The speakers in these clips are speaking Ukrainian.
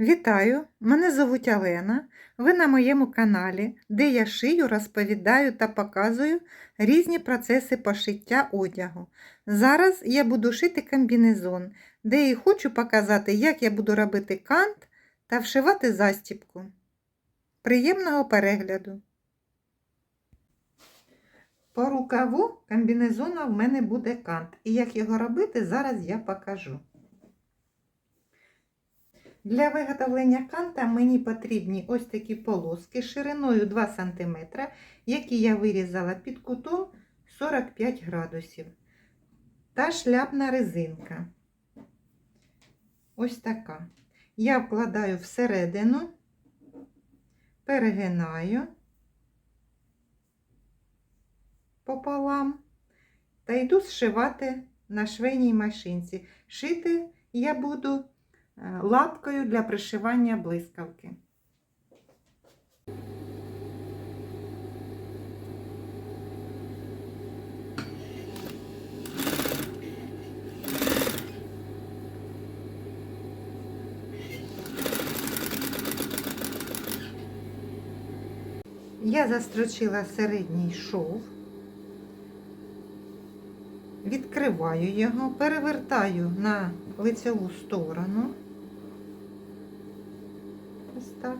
Вітаю! Мене звуть Олена. Ви на моєму каналі, де я шию, розповідаю та показую різні процеси пошиття одягу. Зараз я буду шити комбінезон, де і хочу показати, як я буду робити кант та вшивати застібку. Приємного перегляду! По рукаву комбінезона в мене буде кант. І як його робити, зараз я покажу. Для виготовлення канта мені потрібні ось такі полоски шириною 2 см, які я вирізала під кутом 45 градусів. Та шляпна резинка. Ось така. Я вкладаю всередину, перегинаю пополам та йду зшивати на швейній машинці. Шити я буду лапкою для пришивання блискавки. Я застрочила середній шов, відкриваю його, перевертаю на лицеву сторону. Ось так.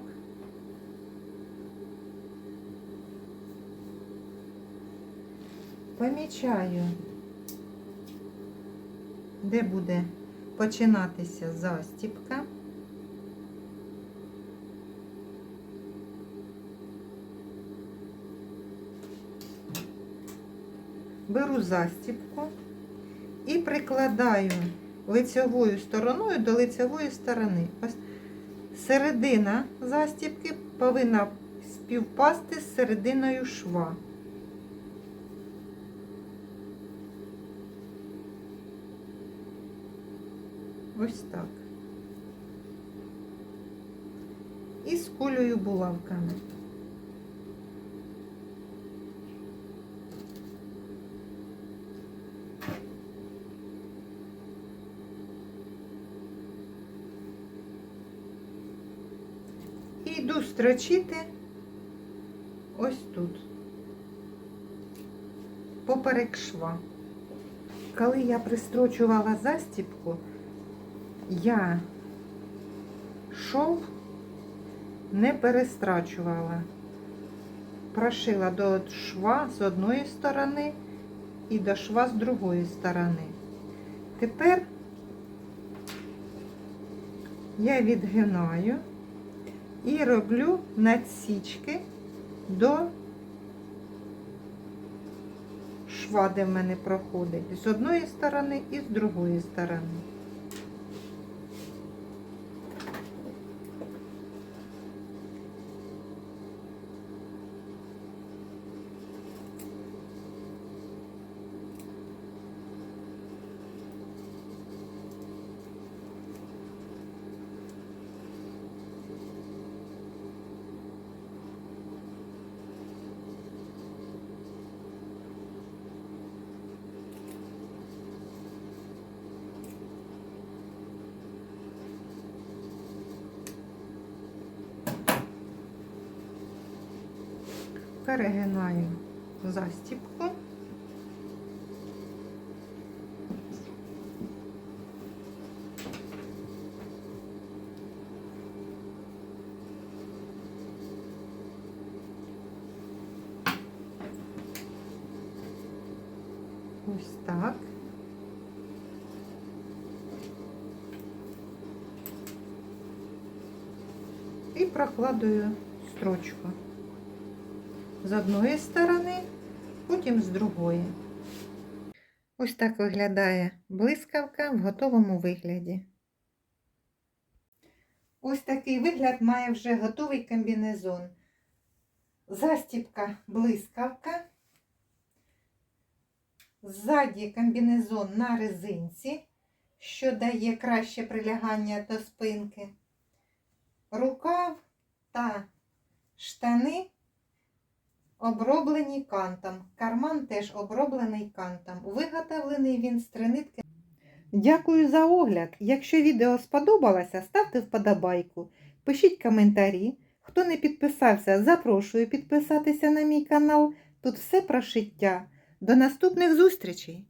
Помічаю, де буде починатися застіпка. Беру застіпку і прикладаю лицевою стороною до лицевої сторони. Ось середина застібки повинна співпасти з серединою шва. Ось так. І з кулею булавками. І йду строчити ось тут, поперек шва. Коли я пристрочувала застіпку, я шов не перестрачувала. Прошила до шва з одної сторони і до шва з другої сторони. Тепер я відгинаю і роблю надсічки до шва, де в мене проходить, з одної сторони і з другої сторони. Перегинаю застіпку. Ось так. І прокладую строчку з одної сторони, потім з другої. Ось так виглядає блискавка в готовому вигляді. Ось такий вигляд має вже готовий комбінезон. Застіпка блискавка. Ззаді комбінезон на резинці, що дає краще прилягання до спинки. Рукав та штани оброблені кантом. Карман теж оброблений кантом. Виготовлений він з тринитки. Дякую за огляд. Якщо відео сподобалося, ставте вподобайку, пишіть коментарі. Хто не підписався, запрошую підписатися на мій канал. Тут все про шиття. До наступних зустрічей!